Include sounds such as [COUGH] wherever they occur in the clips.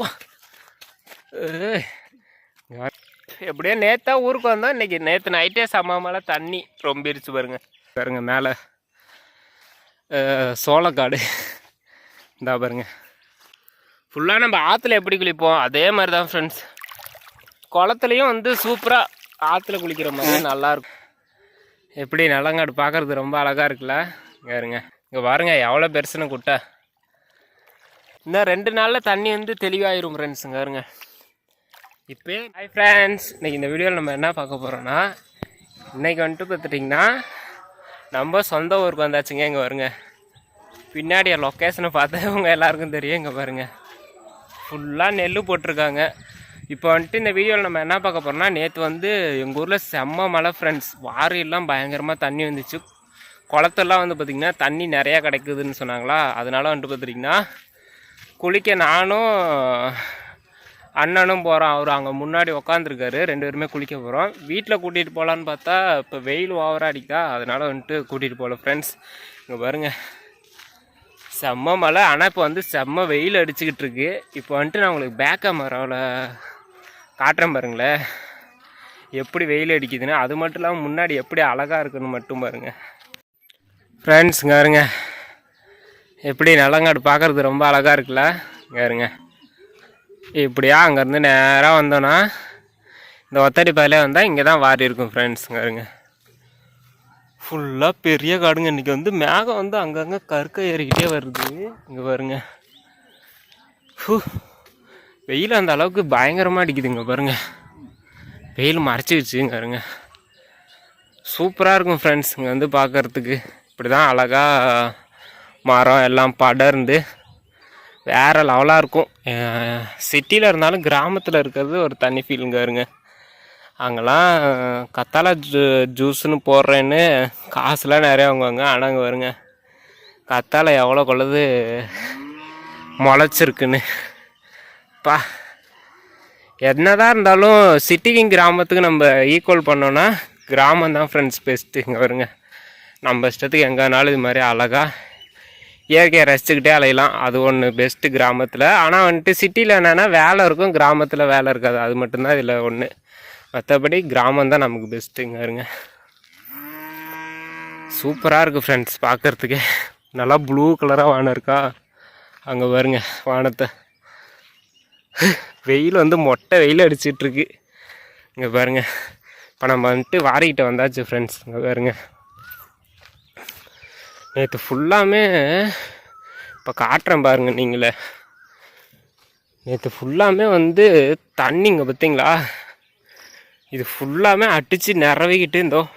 அப்பா எப்படியோ நேத்தா ஊருக்கு வந்தோம். இன்னைக்கு நேற்று நைட்டே சம மேலே தண்ணி ரொம்பிருச்சு பாருங்க. பாருங்க மேலே சோளக்காடு. இந்தா பாருங்க. ஃபுல்லாக நம்ம ஆற்றுல எப்படி குளிப்போம்? அதே மாதிரி தான் ஃப்ரெண்ட்ஸ் குளத்துலையும் வந்து சூப்பராக ஆற்றுல குளிக்கிற மாதிரி நல்லாயிருக்கும். எப்படி நலங்காடு பார்க்குறது ரொம்ப அழகாக இருக்குல்ல? இங்கே இருங்க இங்கே பாருங்க எவ்வளோ பெருசுன்னு குட்டை. இன்னும் ரெண்டு நாளில் தண்ணி வந்து தெளிவாயிரும் ஃப்ரெண்ட்ஸுங்க இருங்க. இப்போ ஹாய் ஃப்ரெண்ட்ஸ் இன்றைக்கி இந்த வீடியோவில் நம்ம என்ன பார்க்க போகிறோன்னா இன்றைக்கி வந்துட்டு பார்த்துட்டிங்கன்னா நம்ம சொந்த ஊருக்கு வந்தாச்சுங்க இங்கே வருங்க பின்னாடி லொக்கேஷனை பார்த்தா இவங்க எல்லாருக்கும் தெரியும் இங்கே பாருங்க. ஃபுல்லாக நெல் போட்டிருக்காங்க. இப்போ வந்துட்டு இந்த வீடியோவில் நம்ம என்ன பார்க்க போகிறோம்னா நேற்று வந்து எங்கள் ஊரில் செம்ம மழை ஃப்ரெண்ட்ஸ் வாரியெல்லாம் பயங்கரமாக தண்ணி வந்துச்சு. குளத்தெல்லாம் வந்து பார்த்திங்கன்னா தண்ணி நிறையா கிடைக்குதுன்னு சொன்னாங்களா? அதனால வந்துட்டு பார்த்துட்டிங்கன்னா குளிக்க நானும் அண்ணனும் போகிறோம் அவர் அங்கே முன்னாடி உக்காந்துருக்காரு. ரெண்டு பேருமே குளிக்க போகிறோம் வீட்டில் கூட்டிகிட்டு போகலான்னு பார்த்தா இப்போ வெயில் ஓவராக அடிக்கா அதனால் வந்துட்டு கூட்டிகிட்டு போகல ஃப்ரெண்ட்ஸ் இங்கே பாருங்கள் செம்ம மழை. ஆனால் இப்போ வந்து செம்ம வெயில் அடிச்சுக்கிட்டு இருக்கு. இப்போ வந்துட்டு நான் உங்களுக்கு பேக் கேமராவில் காட்டுறேன் பாருங்களேன். எப்படி வெயில் அடிக்குதுன்னு. அது மட்டும் இல்லாமல் முன்னாடி எப்படி அழகாக இருக்குன்னு மட்டும் பாருங்கள் ஃப்ரெண்ட்ஸுங்க பாருங்கள் எப்படி நலங்காடு பார்க்குறது ரொம்ப அழகாக இருக்குல்ல? இங்கே இருங்க. இப்படியா அங்கேருந்து நேராக வந்தோன்னா இந்த ஒத்தடி பாயிலே வந்தால் இங்கே தான் வாரி இருக்கும் ஃப்ரெண்ட்ஸுங்க இருங்க. ஃபுல்லாக பெரிய காடுங்க. இன்றைக்கி வந்து மேகம் வந்து அங்கங்கே கருக்க ஏறிக்கிட்டே வருது. இங்கே பாருங்க. ஹூ வெயில் அந்த அளவுக்கு பயங்கரமாக அடிக்குதுங்க பாருங்க. வெயில் மறைச்சிக்கிச்சுங்க பாருங்க சூப்பராக இருக்கும் ஃப்ரெண்ட்ஸ் இங்கே வந்து பார்க்கறதுக்கு. இப்படி தான் அழகாக மரம் எல்லாம் படர்ந்து வேறு லெவலாக இருக்கும். சிட்டியில் இருந்தாலும் கிராமத்தில் இருக்கிறது ஒரு தனி ஃபீலுங்க இருங்க அங்கெல்லாம் கத்தாழை ஜூ ஜூஸ்னு போடுறேன்னு காசுலாம் நிறையா வாங்குவாங்க. ஆனால் அங்கே வருங்க. கத்தாழை எவ்வளோ கொள்ளது முளைச்சிருக்குன்னு. பா என்னதான் இருந்தாலும் சிட்டிக்கும் கிராமத்துக்கு நம்ம ஈக்குவல் பண்ணோன்னா கிராமம் தான் ஃப்ரெண்ட்ஸ் பெஸ்ட்டு இங்கே வருங்க. நம்ம இஷ்டத்துக்கு எங்கேனாலும் இது மாதிரி அழகாக இயற்கையை ரசிச்சுக்கிட்டே அலையலாம். அது ஒன்று பெஸ்ட்டு கிராமத்தில். ஆனால் வந்துட்டு சிட்டியில் என்னென்னா வேலை இருக்கும் கிராமத்தில் வேலை இருக்காது. அது மட்டும்தான் இதில் ஒன்று மற்றபடி கிராமம் தான் நமக்கு பெஸ்ட்டுங்க இருங்க சூப்பராக இருக்குது ஃப்ரெண்ட்ஸ் பார்க்குறதுக்கே நல்லா ப்ளூ கலராக வானம் இருக்கா? அங்கே பாருங்க வானத்தை. வெயில் வந்து மொட்டை வெயில் அடிச்சிட்ருக்கு. இங்கே பாருங்க. இப்போ நம்ம வந்துட்டு வாரிக்கிட்ட வந்தாச்சு ஃப்ரெண்ட்ஸ் இங்கே பாருங்க. நேற்று ஃபுல்லாமே இப்போ காட்டுறேன் பாருங்கள் நீங்களே. நேற்று ஃபுல்லாமே வந்து தண்ணிங்க பார்த்தீங்களா இது ஃபுல்லாமே அடித்து நிறவிக்கிட்டு இருந்தோம்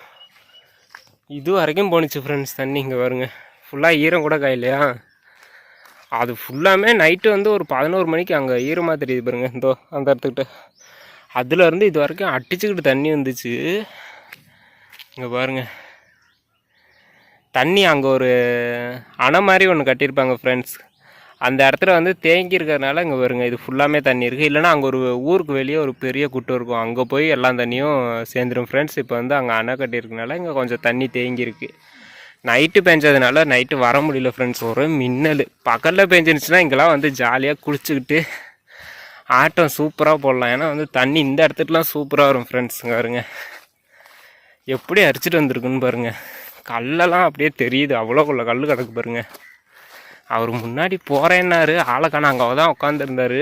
இது வரைக்கும் போணுச்சு ஃப்ரெண்ட்ஸ் தண்ணி இங்கே வருங்க ஃபுல்லாக ஈரம் கூட காயிலையா? அது ஃபுல்லாமே நைட்டு வந்து ஒரு பதினோரு மணிக்கு அங்கே ஈரமாக தெரியுது பாருங்க இந்தோ அந்த இடத்துக்கிட்ட. அதுலேருந்து இது வரைக்கும் அடிச்சுக்கிட்டு தண்ணி வந்துச்சு. இங்கே பாருங்கள் தண்ணி அங்கே ஒரு அணை மாதிரி ஒன்று கட்டியிருப்பாங்க ஃப்ரெண்ட்ஸ் அந்த இடத்துல வந்து தேங்கி இருக்கிறதுனால இங்கே வருங்க. இது ஃபுல்லாமே தண்ணி இருக்குது இல்லைன்னா அங்கே ஒரு ஊருக்கு வெளியே ஒரு பெரிய குட்டை இருக்கும். அங்கே போய் எல்லா தண்ணியும் சேர்ந்துடும் ஃப்ரெண்ட்ஸ் இப்போ வந்து அங்கே அணை கட்டியிருக்கனால இங்கே கொஞ்சம் தண்ணி தேங்கியிருக்கு நைட்டு பெஞ்சதுனால நைட்டு வர முடியல ஃப்ரெண்ட்ஸ் ஒரு மின்னல். பகலில் பெஞ்சிருச்சுன்னா இங்கெல்லாம் வந்து ஜாலியாக குளிச்சுக்கிட்டு ஆட்டம் சூப்பராக போடலாம். ஏன்னா வந்து தண்ணி இந்த இடத்துக்குலாம் சூப்பராக வரும் ஃப்ரெண்ட்ஸுங்க வருங்க எப்படி அரிச்சிட்டு வந்திருக்குன்னு பாருங்கள் கல்லெல்லாம் அப்படியே தெரியுது. அவ்வளோக்குள்ள கல் கிடக்கு பாருங்க. அவர் முன்னாடி போகிறேன்னாரு ஆளைக்கான அங்கே தான் உட்காந்துருந்தாரு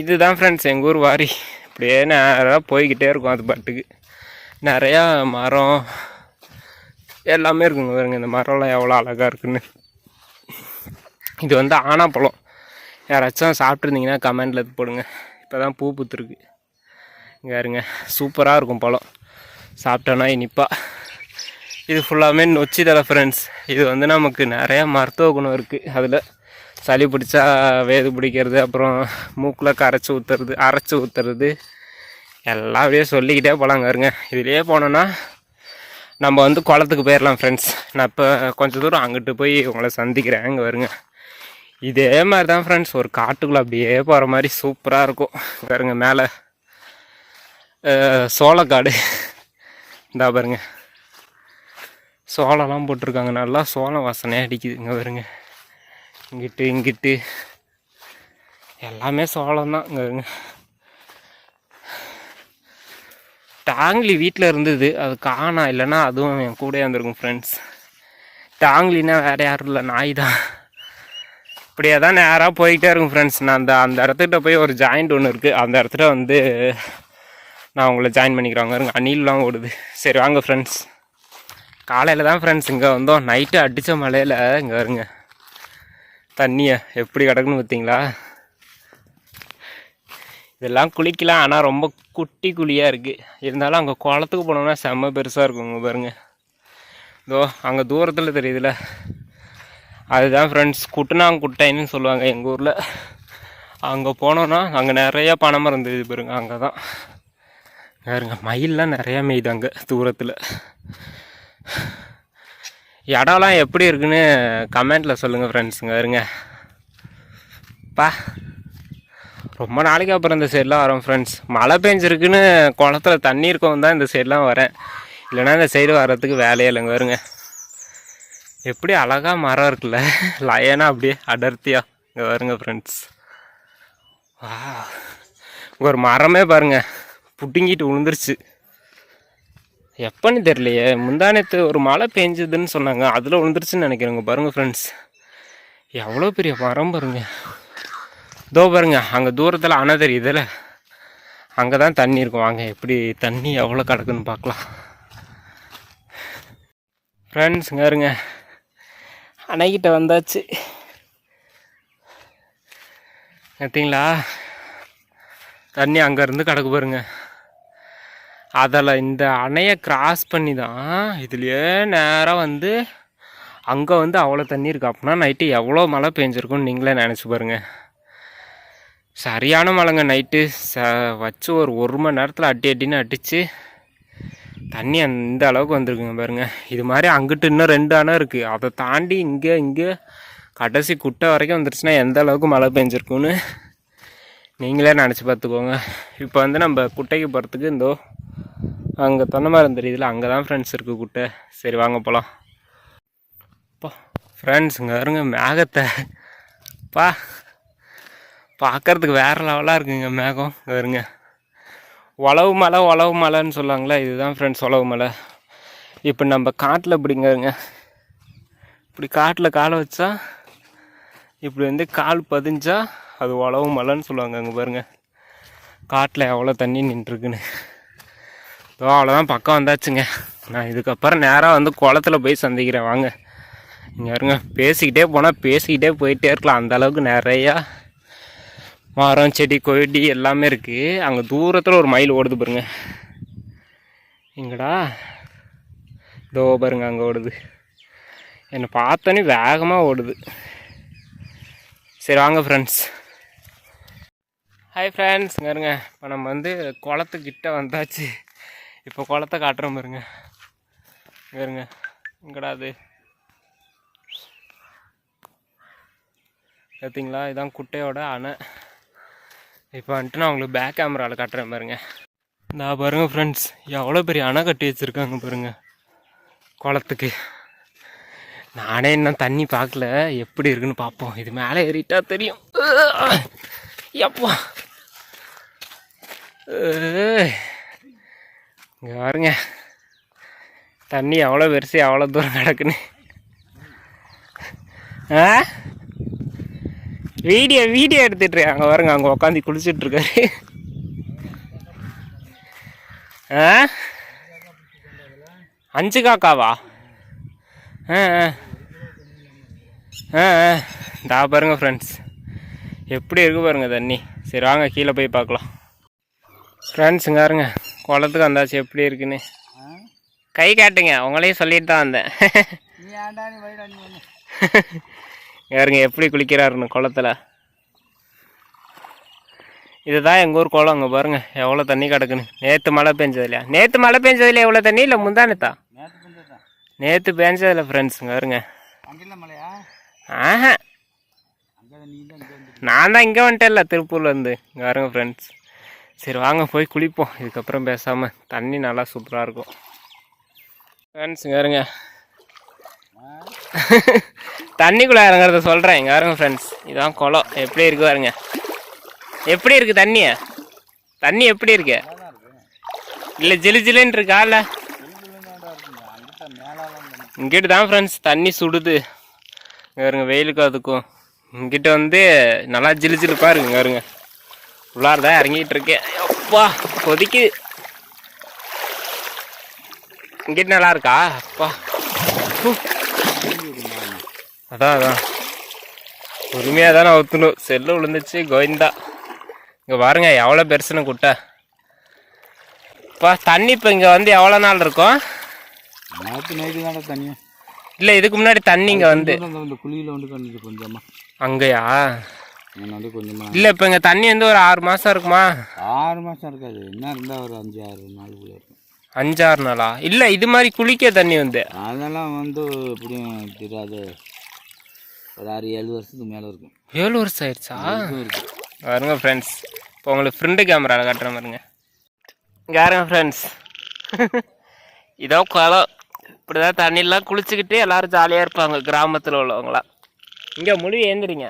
இதுதான் ஃப்ரெண்ட்ஸ் எங்கள் ஊர் வாரி. அப்படியே நேராக போய்கிட்டே இருக்கும் அது பாட்டுக்கு. நிறையா மரம் எல்லாமே இருக்குங்க பாருங்க. இந்த மரம்லாம் எவ்வளோ அழகாக இருக்குன்னு. இது வந்து ஆனாப்பழம். யாராச்சும் சாப்பிட்ருந்தீங்கன்னா கமெண்டில் இது போடுங்க. இப்போ தான் பூ பூத்துருக்கு. இங்கே இருங்க சூப்பராக இருக்கும் பழம். சாப்பிட்டோன்னா இனிப்பாக இது ஃபுல்லாமே நொச்சி தலை ஃப்ரெண்ட்ஸ் இது வந்து நமக்கு நிறைய மருத்துவ குணம் இருக்குது அதில் சளி பிடிச்சா வேது பிடிக்கிறது அப்புறம் மூக்கில் கரைச்சி ஊற்றுறது அரைச்சி ஊற்றுறது எல்லாம் அப்படியே சொல்லிக்கிட்டே போகலாங்க இருங்க. இதுலேயே போனோன்னா நம்ம வந்து குளத்துக்கு போயிடலாம் ஃப்ரெண்ட்ஸ் நான் இப்போ கொஞ்சம் தூரம் அங்கிட்டு போய் உங்களை சந்திக்கிறேன் அங்கே வருங்க. இதே மாதிரி தான் ஃப்ரெண்ட்ஸ் ஒரு காட்டுக்குள்ளே அப்படியே போகிற மாதிரி சூப்பராக இருக்கும். பாருங்க மேலே சோளக்காடு. இந்தா பாருங்க. சோளம்லாம் போட்டிருக்காங்க. நல்லா சோளம் வாசனையாக அடிக்குது. இங்கே வருங்க இங்கிட்டு இங்கிட்டு. எல்லாமே சோளம் தான் இங்கே வருங்க டாங்லி வீட்டில் இருந்தது. அது காணா. இல்லைன்னா அதுவும் என் கூடயே வந்திருக்கும் ஃப்ரெண்ட்ஸ் டாங்லினா வேறு யாரும் இல்லை. நாய் தான் இப்படியே தான் நேராக போயிட்டே இருக்கும் ஃப்ரெண்ட்ஸ் நான் அந்த அந்த இடத்துக்கிட்ட போய் ஒரு ஜாயிண்ட் ஒன்று இருக்குது அந்த இடத்துல வந்து நான் உங்களை ஜாயின் பண்ணிக்கிறாங்க இருங்க அணில்லாம் ஓடுது. சரி வாங்க ஃப்ரெண்ட்ஸ் காலையில் தான் ஃப்ரெண்ட்ஸ் இங்கே வந்தோம். நைட்டு அடித்த மழையில் இங்கே வருங்க. தண்ணியை எப்படி கிடக்குன்னு பார்த்தீங்களா இதெல்லாம் குளிக்கலாம். ஆனால் ரொம்ப குட்டி குழியாக இருக்குது இருந்தாலும் அங்கே குளத்துக்கு போனோம்னா செம்ம பெருசாக இருக்கும் இங்கே பாருங்க. இதோ அங்கே தூரத்தில் தெரியுதுல. அதுதான் ஃப்ரெண்ட்ஸ் குட்டுனாங்குட்டைன்னு சொல்லுவாங்க எங்கள் ஊரில். அங்கே போனோன்னா அங்கே நிறைய பணம் இருந்தது பாருங்க. அங்கே தான் பாருங்க மயிலெலாம் நிறையா மேய்து அங்கே தூரத்தில். இடம்லாம் எப்படி இருக்குன்னு கமெண்ட்டில் சொல்லுங்கள் ஃப்ரெண்ட்ஸுங்க இருங்க. பா. ரொம்ப நாளைக்கு அப்புறம் இந்த சைட்லாம் வரோம் ஃப்ரெண்ட்ஸ் மழை பெஞ்சிருக்குன்னு குளத்துல தண்ணி இருக்கவும் தான் இந்த சைட்லாம் வரேன். இல்லைன்னா இந்த சைடு வர்றதுக்கு வேலையே இல்லைங்க வருங்க. எப்படி அழகா மரம் இருக்குல்ல லயனாக அப்படியே அடர்த்தியா. இங்கே வருங்க ஃப்ரெண்ட்ஸ் வா. ஒரு மரமே பாருங்க புட்டிங்கிட்டு விழுந்துருச்சு எப்போன்னு தெரியலையே. முந்தானத்து ஒரு மழை பெஞ்சதுன்னு சொன்னாங்க. அதில் விழுந்துருச்சுன்னு நினைக்கிறேங்க பாருங்க ஃப்ரெண்ட்ஸ் எவ்வளோ பெரிய மரம் பாருங்க. இதோ பாருங்க அங்கே தூரத்தில் அணை தெரியுதுல. அங்கே தான் தண்ணி இருக்கும். வாங்க எப்படி தண்ணி எவ்வளோ கிடக்குன்னு பார்க்கலாம். ஃப்ரெண்ட்ஸுங்க இருங்க. அணைக்கிட்ட வந்தாச்சு. பார்த்தீங்களா தண்ணி அங்கேருந்து கிடக்கு பாருங்க. அதில் இந்த அணையை கிராஸ் பண்ணி தான் இதுலேயே நேராக வந்து அங்கே வந்து அவ்வளோ தண்ணி இருக்கு. அப்படின்னா நைட்டு எவ்வளோ மழை பெஞ்சிருக்குன்னு நீங்களே நினச்சி பாருங்கள் சரியான மழைங்க நைட்டு ச வச்சு ஒரு ஒரு மணி நேரத்தில் அடி அடின்னு அடித்து தண்ணி அந்த அளவுக்கு வந்திருக்குங்க பாருங்கள் இது மாதிரி அங்கிட்டு இன்னும் ரெண்டு அணை இருக்குது அதை தாண்டி இங்கே இங்கே கடைசி குட்டை வரைக்கும் வந்துருச்சுன்னா எந்த அளவுக்கு மழை பெஞ்சிருக்குன்னு நீங்களே நினச்சி பார்த்துக்கோங்க. இப்போ வந்து நம்ம குட்டைக்கு போகிறதுக்கு இந்தோ அங்கே தொன்னை மரம் தெரியுதுல அங்கே தான் ஃப்ரெண்ட்ஸ் இருக்குது குட்டை சரி வாங்க போகலாம் அப்பா ஃப்ரெண்ட்ஸுங்க இங்கே வருங்க மேகத்தை. பா பார்க்கறதுக்கு வேறு லெவலாக இருக்குங்க மேகம். வருங்க உழவு மலை உழவு மலைன்னு சொல்லுவாங்களே இதுதான் ஃப்ரெண்ட்ஸ் உழவு மலை. இப்போ நம்ம காட்டில் இப்படிங்க இப்படி காட்டில் காலை வச்சா இப்படி வந்து கால் பதிஞ்சா அது உழவு மலைன்னு சொல்லுவாங்க அங்கே பாருங்க. காட்டில் எவ்வளோ தண்ணி நின்றுருக்குன்னு. இப்போ அவ்வளோதான் பக்கம் வந்தாச்சுங்க. நான் இதுக்கப்புறம் நேராக வந்து குளத்துல போய் சந்திக்கிறேன். வாங்க. இங்கே இருங்க பேசிக்கிட்டே போனால் பேசிக்கிட்டே போயிட்டே இருக்கலாம். அந்த அளவுக்கு நிறையா மரம் செடி கொடி எல்லாமே இருக்குது அங்கே தூரத்தில் ஒரு மயில் ஓடுது பாருங்க. எங்கடா இதோ பாருங்க அங்கே ஓடுது. என்னை பார்த்தோன்னே வேகமாக ஓடுது. சரி வாங்க ஃப்ரெண்ட்ஸ் ஹாய் ஃப்ரெண்ட்ஸ் இங்கே இருங்க இப்போ நம்ம வந்து குளத்துக்கிட்ட வந்தாச்சு. இப்போ குளத்தை காட்டுறோம் பாருங்க. பாருங்க. இருங்க அது. பார்த்தீங்களா இதான் குட்டையோட அணை. இப்போ வந்துட்டு நான் உங்களுக்கு பேக் கேமராவில் காட்டுறேன் பாருங்க. நான் பாருங்கள் ஃப்ரெண்ட்ஸ் எவ்வளோ பெரிய அணை கட்டி வச்சுருக்காங்க பாருங்க. குளத்துக்கு. நானே இன்னும் தண்ணி பார்க்கல. எப்படி இருக்குன்னு பார்ப்போம். இது மேலே ஏறிட்டா தெரியும். எப்பா இங்கே பாருங்க. தண்ணி எவ்வளோ பெருசு எவ்வளோ தூரம் கிடக்குன்னு. ஆ? வீடியோ வீடியோ எடுத்துட்டு அங்கே பாருங்க அங்கே உட்காந்து குளிச்சுட்ருக்காரு ஆ? அஞ்சு காக்காவா? ஆ ஆ. ஆ ஆ. தா பாருங்க ஃப்ரெண்ட்ஸ் எப்படி இருக்கு பாருங்க தண்ணி. சரி வாங்க கீழே போய் பார்க்கலாம். ஃப்ரெண்ட்ஸுங்க பாருங்க. குளத்துக்கு வந்தாச்சு எப்படி இருக்குன்னு. கை காட்டுங்க உங்களையும் சொல்லிட்டு தான் வந்தேன். யாருங்க எப்படி குளிக்கிறாருன்னு குளத்துல. இதுதான் எங்கள் ஊர் குளம் அங்கே பாருங்க எவ்வளோ தண்ணி கிடக்குன்னு. நேற்று மழை பெஞ்சது இல்லையா? நேற்று மழை பெஞ்சதுல எவ்வளோ தண்ணி? இல்லை முந்தானத்தா? நேற்று பெஞ்சதில்ல ஃப்ரெண்ட்ஸுங்க மலையா ஆஹா. நான் தான் இங்கே வந்துட்டேன்ல திருப்பூர்லேருந்து இங்கே பாருங்க ஃப்ரெண்ட்ஸ் சரி வாங்க போய் குளிப்போம். இதுக்கப்புறம் பேசாமல் தண்ணி நல்லா சூப்பராக இருக்கும். ஃப்ரெண்ட்ஸ் இருங்க. தண்ணிக்குள்ளே இறங்குறத சொல்கிறேன் இங்கே இருங்க ஃப்ரெண்ட்ஸ் இதான் குளம். எப்படி இருக்கு பாருங்க. எப்படி இருக்குது தண்ணி? தண்ணி எப்படி இருக்கு? இல்லை ஜிலு ஜிலுன்னு இருக்கா இல்லை? இங்கிட்டு தான் ஃப்ரெண்ட்ஸ் தண்ணி சுடுது. இங்கே இருங்க வெயிலுக்கும் அதுக்கும். இங்கிட்ட வந்து நல்லா ஜிலு ஜிலுப்பாக இருக்குங்க இருங்க உள்ளார தான் இறங்கிட்டு இருக்கேன் அப்பா கொதிக்குது. இங்கிட்ட நல்லா இருக்கா? அப்பா. அதான் அதான். பொறுமையாக தானே ஊற்றணும் செல்லு விழுந்துச்சு கோவிந்தா. இங்கே பாருங்க எவ்வளோ பெருசுன்னு குட்டை. அப்பா தண்ணி இப்போ இங்கே வந்து எவ்வளோ நாள் இருக்கும்? நேற்று நைட்டு தானே தண்ணியும் இல்லை இதுக்கு முன்னாடி தண்ணி இங்கே வந்து. குழியில் வந்து தண்ணி கொஞ்சமா. அங்கேயா? வந்து கொஞ்சமா இல்லை இப்போ இங்கே தண்ணி வந்து ஒரு ஆறு மாதம் இருக்குமா? ஆறு மாதம் இருக்காது. என்ன இருந்தால் ஒரு அஞ்சு ஆறு நாளுக்குள்ளே இருக்கும். அஞ்சாறு நாளா? இல்லை இது மாதிரி குளிக்க தண்ணி வந்து. அதெல்லாம் வந்து எப்படியும் தெரியாது. ஒரு ஆறு ஏழு வருஷத்துக்கு மேலே இருக்கும். ஏழு வருஷம் ஆயிடுச்சா? பாருங்க ஃப்ரெண்ட்ஸ் இப்போ உங்களுக்கு ஃப்ரெண்டு கேமராவில் காட்டுற பாருங்க. இங்க பாருங்க ஃப்ரெண்ட்ஸ் [LAUGHS] இதோ குளம். இப்படி தான் தண்ணியெல்லாம் குளிச்சுக்கிட்டு எல்லாரும் ஜாலியாக இருப்பாங்க கிராமத்தில் உள்ளவங்களாம் இங்கே முழு ஏந்திரிங்க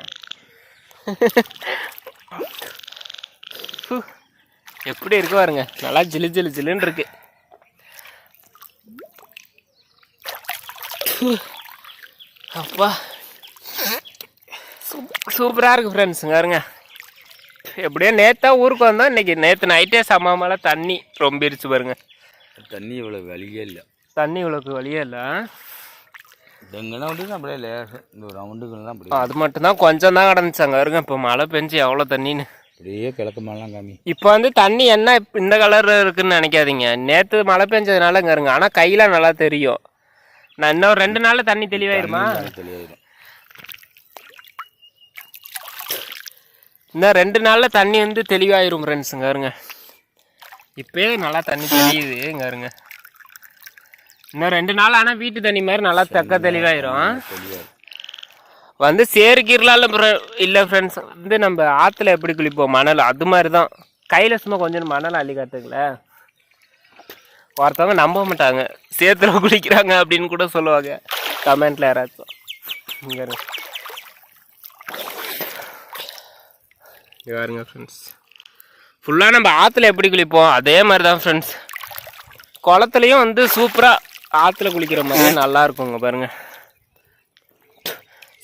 [LAUGHS] எப்படி இருக்கு பாருங்க. நல்லா ஜிலு ஜிலு ஜிலுன்னு இருக்கு. அப்பா. சூப்பராக இருக்கு ஃப்ரெண்ட்ஸுங்க பாருங்க. எப்படியோ நேத்தா ஊருக்கு வந்தோம். இன்னைக்கு நேற்று நைட்டே சம மழை தண்ணி ரொம்பிருச்சு பாருங்க. தண்ணி இவ்வளோ வலியே இல்லை. தண்ணி இவ்வளோக்கு வழியே இல்லை. எங்கெல்லாம் வந்து அப்படியே லேசு இந்த ரவுண்டுக்கெல்லாம் அப்படியே அது மட்டும்தான் கொஞ்சம் தான் கிடந்துச்சு அங்கே இப்போ மழை பெஞ்சு எவ்வளோ தண்ணின்னு. அப்படியே கிழக்கு மேலாம் காமி. இப்போ வந்து தண்ணி என்ன இந்த கலர் இருக்குன்னு நினைக்காதீங்க. நேற்று மழை பெஞ்சதுனால இங்கே இருங்க. ஆனால் கையில் நல்லா தெரியும். நான் இன்னும் ரெண்டு நாளில் தண்ணி தெளிவாயிருமா? தெளிவாயிடும் இன்னும் ரெண்டு நாளில் தண்ணி வந்து தெளிவாயிரும் ஃப்ரெண்ட்ஸுங்க இருங்க. இப்போயே நல்லா தண்ணி தெரியுது. இங்க இருங்க. இன்னும் ரெண்டு நாள் ஆனால் வீட்டு தண்ணி மாதிரி நல்லா தக்க தெளிவாயிரும். வந்து சேரு கீரலால இல்லை ஃப்ரெண்ட்ஸ் வந்து நம்ம ஆற்றுல எப்படி குளிப்போம்? மணல் அது மாதிரி தான் கையில் சும்மா கொஞ்சம் மணல் அள்ளி காட்டுங்களேன் ஒருத்தவங்க நம்ப மாட்டாங்க. சேத்துல குளிக்கிறாங்க அப்படின்னு கூட சொல்லுவாங்க. கமெண்ட்ல யாராச்சும். இங்க பாருங்க ஃப்ரெண்ட்ஸ் ஃபுல்லாக நம்ம ஆற்றுல எப்படி குளிப்போம்? அதே மாதிரி தான் ஃப்ரெண்ட்ஸ் குளத்துலையும் வந்து சூப்பராக ஆற்றுல குளிக்கிற மாதிரி நல்லா இருக்குங்க பாருங்க.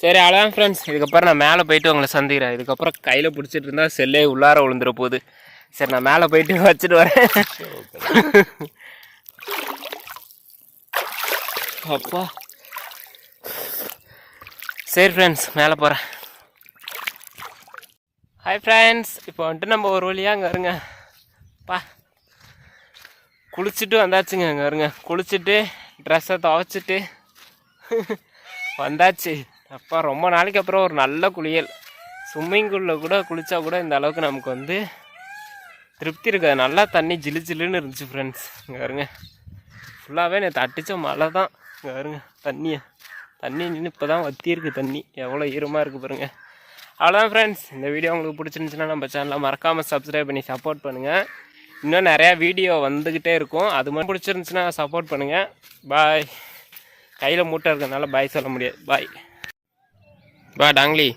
சரி அவ்வளோதான் ஃப்ரெண்ட்ஸ் இதுக்கப்புறம் நான் மேலே போயிட்டு உங்களை சந்திக்கிறேன். இதுக்கப்புறம் கையில் பிடிச்சிட்டு இருந்தால் செல்லே உள்ளார விழுந்துட போகுது சரி நான் மேலே போயிட்டு வச்சுட்டு வரேன். அப்பா. சரி ஃப்ரெண்ட்ஸ் மேலே போகிறேன் ஹாய் ஃப்ரெண்ட்ஸ் இப்போ வந்துட்டு நம்ம ஒரு வழியாக அங்கே வருங்க பா. குளிச்சுட்டு வந்தாச்சுங்க அங்கே வருங்க குளிச்சுட்டு ட்ரெஸ்ஸை துவைச்சிட்டு வந்தாச்சு. அப்பா ரொம்ப நாளைக்கு அப்புறம் ஒரு நல்ல குளியல். ஸ்விம்மிங் பூலில் கூட குளித்தா கூட இந்த அளவுக்கு நமக்கு வந்து திருப்தி இருக்காது. நல்லா தண்ணி ஜிலு ஜிலுன்னு இருந்துச்சு ஃப்ரெண்ட்ஸ் இங்கே வருங்க ஃபுல்லாகவே நேற்று அடித்த மழை தான். இங்கே வருங்க தண்ணியை. தண்ணி நின்று இப்போ தான் வத்தியிருக்கு தண்ணி. எவ்வளோ ஈரமாக இருக்குது பாருங்க. அவ்வளோதான் ஃப்ரெண்ட்ஸ் இந்த வீடியோ உங்களுக்கு பிடிச்சிருந்துச்சுன்னா நம்ம சேனலை மறக்காமல் சப்ஸ்கிரைப் பண்ணி சப்போர்ட் பண்ணுங்கள் இன்னும் நிறையா வீடியோ வந்துக்கிட்டே இருக்கும். அது மாதிரி பிடிச்சிருந்துச்சுன்னா சப்போர்ட் பண்ணுங்கள் பாய் கையில் மூட்டை இருக்கிறதுனால பாய் சொல்ல முடியாது. பாய் பா டாங்லி.